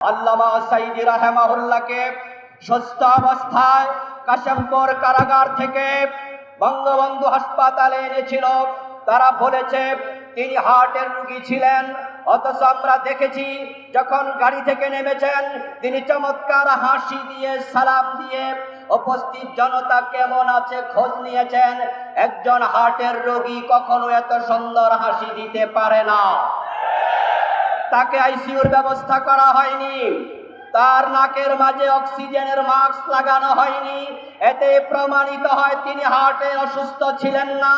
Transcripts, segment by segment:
আল্লামা সাইদি রাহেমাহুল্লাহকে সুস্থ অবস্থায় কাশিমপুর কারাগার থেকে বঙ্গবন্ধু হাসপাতালে এনেছিল। তারা বলেছে, তিনি হার্টের রুগী ছিলেন, অথচ আমরা দেখেছি, যখন গাড়ি থেকে নেমেছেন, তিনি চমৎকার হাসি দিয়ে, সালাম দিয়ে উপস্থিত জনতা কেমন আছে খোঁজ নিয়েছেন। একজন হার্টের রোগী কখনো এত সুন্দর হাসি দিতে পারে না। তাকে আইসিইউর ব্যবস্থা করা হয়নি। তার নাকের মাঝে অক্সিজেনের মাস্ক লাগানো হয়নি। এতে প্রমাণিত হয় তিনি হার্টে অসুস্থ ছিলেন না।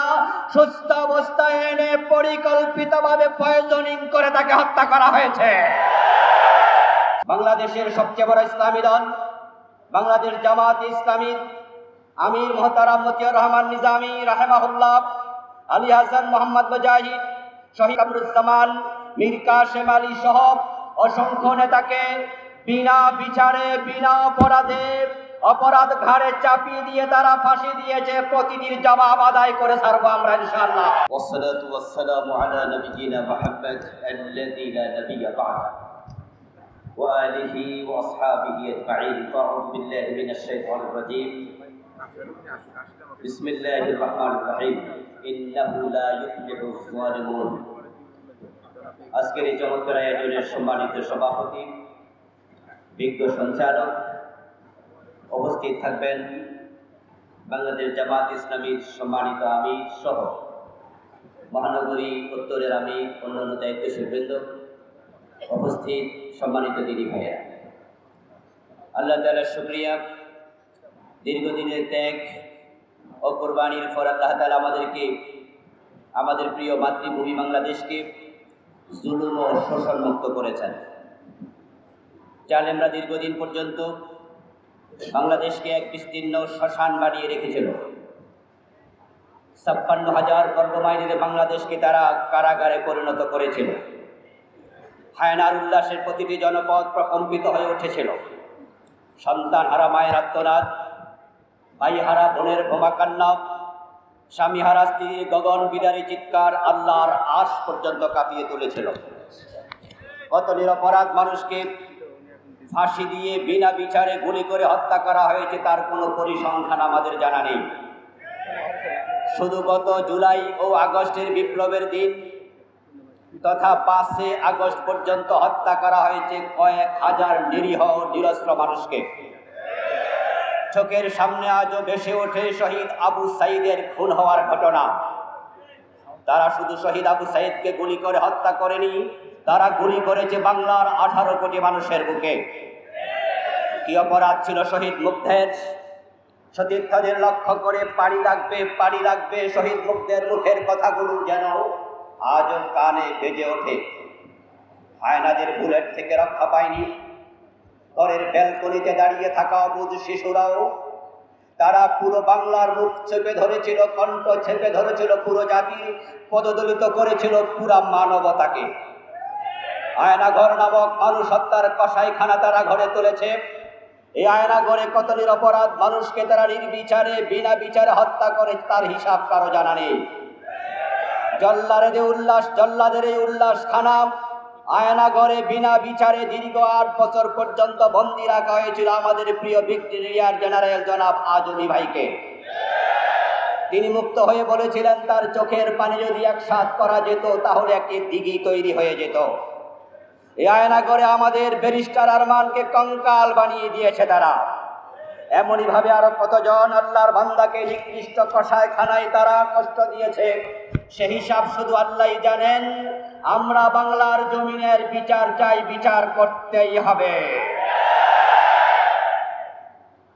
সুস্থ অবস্থায় এনে পরিকল্পিতভাবে পয়জনিং করে তাকে হত্যা করা হয়েছে। বাংলাদেশের সবচেয়ে বড় ইসলামী দল, বাংলাদেশ জামাত ইসলামী, আমির মোহতারাম মতিউর রহমান নিজামী, রাহেমাহুল্লাহ, আলী হাসান মোহাম্মদ মুজাহিদ, শহীদ কামরুজ্জামান মীর কাশেম আলী সহ অসংখ্য নেতাকে বিনা বিচারে বিনা অপরাধে অপরাধ ঘাড়ে চাপিয়ে দিয়ে তারা ফাঁসি দিয়েছে প্রতিটির জবাব আদায় করে ছাড়বো আমরা ইনশাআল্লাহ والصلاة والسلام على نبينا محمد الذي لا نبي بعده وآله وأصحابه أجمعين فأعوذ بالله من الشيطان الرجيم بسم الله الرحمن الرحيم إنه لا يفلح الظالمون আজকের এই চমৎকার আয়োজনের সম্মানিত সভাপতি, বিজ্ঞ সঞ্চালক উপস্থিত থাকবেন বাংলাদেশ জামাত ইসলামীর সম্মানিত আমির সহ মহানগরী উত্তরের আমি অন্যান্য দায়িত্বশীল বৃন্দ উপস্থিত সম্মানিত দিদি ভাইয়া আল্লাহ তালার শুক্রিয়া। দীর্ঘদিনের ত্যাগ ও কোরবানির পর আল্লাহ তালা আমাদেরকে, আমাদের প্রিয় মাতৃভূমি বাংলাদেশকে জুলুম ও শোষণ মুক্ত করেছেন। জালেমরা দীর্ঘদিন পর্যন্ত বাংলাদেশকে এক বিস্তীর্ণ শ্মশান বানিয়ে রেখেছিল। ছাপ্পান্ন হাজার বর্গমাইলের বাংলাদেশকে তারা কারাগারে পরিণত করেছিল। হায়নার উল্লাসের প্রতিটি জনপদ প্রকম্পিত হয়ে উঠেছিল। সন্তান হারা মায়ের আত্মনাদ ভাই হারা বোনের বোমাকান্না স্বামী হারা স্ত্রীর গগন বিদারী চিৎকার আল্লাহর আশ পর্যন্ত কাঁপিয়ে তুলেছিল। কত নিরপরাধ মানুষকে ফাঁসি দিয়ে বিনা বিচারে গুলি করে হত্যা করা হয়েছে, তার কোনো পরিসংখ্যান আমাদের জানা নেই। শুধু গত জুলাই ও আগস্টের বিপ্লবের দিন তথা পাঁচে আগস্ট পর্যন্ত হত্যা করা হয়েছে কয়েক হাজার নিরীহ নিরস্ত্র মানুষকে। চোখের সামনে আজও ভেসে ওঠে শহীদ আবু সাইদের খুন হওয়ার ঘটনা। তারা শুধু শহীদ আবু সাইদকে গুলি করে হত্যা করেনি, তারা গুলি করেছে বাংলার আঠারো কোটি মানুষের বুকে। কি অপরাধ ছিল শহীদ মুগ্ধের? সতীর্থদের লক্ষ্য করে পাড়ি রাখবে পাড়ি রাখবে শহীদ মুগ্ধের মুখের কথাগুলো যেন আজও কানে বেজে ওঠে। হায়নাদের বুলেট থেকে রক্ষা পায়নি ঘরের ব্যালকনিতে দাঁড়িয়ে থাকা অবুধ শিশুরাও, তারা পুরো বাংলার মুখ চেপে ধরেছিল, কণ্ঠ চেপে ধরেছিল, পুরো জাতির পদদলিত করেছিল পুরা মানবতাকে। আয়নাঘর নামক মানুষ হত্যার কসাইখানা তারা ঘরে তুলেছে। এই আয়নাঘরে কত নিরপরাধ মানুষকে তারা নির্বিচারে, বিনা বিচারে হত্যা করে, তার হিসাব কারও জানা নেই। জল্লাদের এই উল্লাস, জল্লাদের এই উল্লাস খানা আয়নাঘরে বিনা বিচারে দীর্ঘ আট বছর পর্যন্ত বন্দী রাখা হয়েছিল আমাদের প্রিয় ভিক্টোরিয়ার জেনারেল জনাব আজমি ভাইকে। তিনি মুক্ত হয়ে বলেছিলেন, তার চোখের পানি যদি একসাথ করা যেত, তাহলে একটি দিঘি তৈরি হয়ে যেত। এই আয়নাঘরে আমাদের ব্যারিস্টার আরমানকে কঙ্কাল বানিয়ে দিয়েছে তারা। এমনই ভাবে আরও কতজন আল্লাহর বান্দাকে নিকৃষ্ট কষায়খানায় তারা কষ্ট দিয়েছে, সে হিসাব শুধু আল্লাহই জানেন। আমরা বাংলার জমিনের বিচার চাই, বিচার করতেই হবে।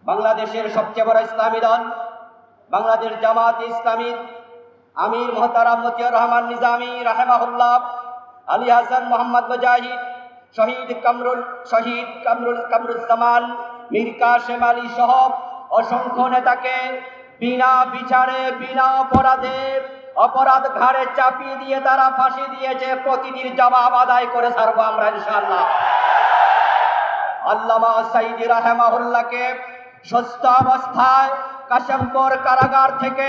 বাংলাদেশের সবচেয়ে বড় ইসলামী দল, বাংলাদেশ জামাত ইসলামী, আমির মোহতারাম মতিউর রহমান নিজামী, রাহেমাহুল্লাহ, আলী হাসান মোহাম্মদ মুজাহিদ, শহীদ কামরুল শহীদ কামরুল, কামরুজ্জামান মীর কাশেম আলী সহ অসংখ্য নেতাকে বিনা বিচারে, বিনা অপরাধে অপরাধ ঘাড়ে চাপিয়ে দিয়ে তারা ফাঁসি দিয়েছে, প্রতিটির জবাব আদায় করে ছাড়বো আমরা ইনশাআল্লাহ। আল্লামা সাইদি রাহেমাহুল্লাহকে সুস্থ অবস্থায় কাশিমপুর কারাগার থেকে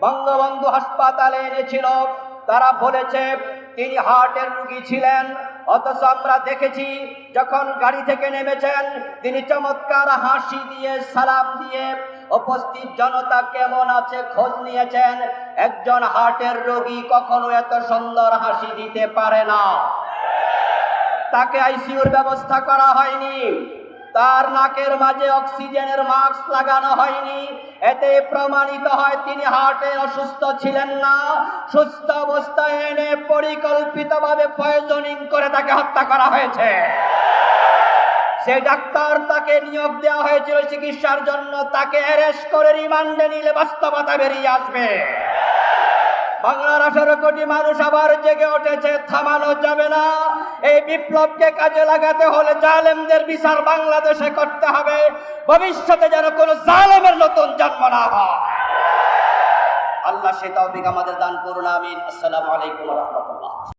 বঙ্গবন্ধু হাসপাতালে এনেছিল। তারা বলেছে, তিনি হার্টের রুগী ছিলেন। অথচ আমরা দেখেছি যখন গাড়ি থেকে নেমেছেন, তিনি চমৎকার হাসি দিয়ে, সালাম দিয়ে উপস্থিত জনতা কেমন আছে খোঁজ নিয়েছেন? একজন হার্টের রোগী কখনো এত সুন্দর হাসি দিতে পারে না। তাকে আইসিউর ব্যবস্থা করা হয়নি। তার নাকের মাঝে অক্সিজেনের মাস্ক লাগানো হয়নি। এতে প্রমাণিত হয় তিনি হার্টে অসুস্থ ছিলেন না। সুস্থ অবস্থায় এনে পরিকল্পিতভাবে পয়জনিং করে তাকে হত্যা করা হয়েছে। সে ডাক্তার তাকে নিয়োগ দেওয়া হয়েছিল চিকিৎসার জন্য। তাকে অ্যারেস্ট করে রিমান্ডে নিলে বাস্তবতা বেরিয়ে আসবে। বাংলার আঠারো কোটি মানুষ আবার জেগে উঠেছে, থামানো যাবে না। এই বিপ্লবকে কাজে লাগাতে হলে জালেমদের বিচার বাংলাদেশে করতে হবে। ভবিষ্যতে যেন কোনো জালেমের নতুন জন্ম না হয়। আল্লাহ সে তৌফিক আমাদের দান করুন, আমিন। আসসালামু আলাইকুম রহমতুল্লাহ।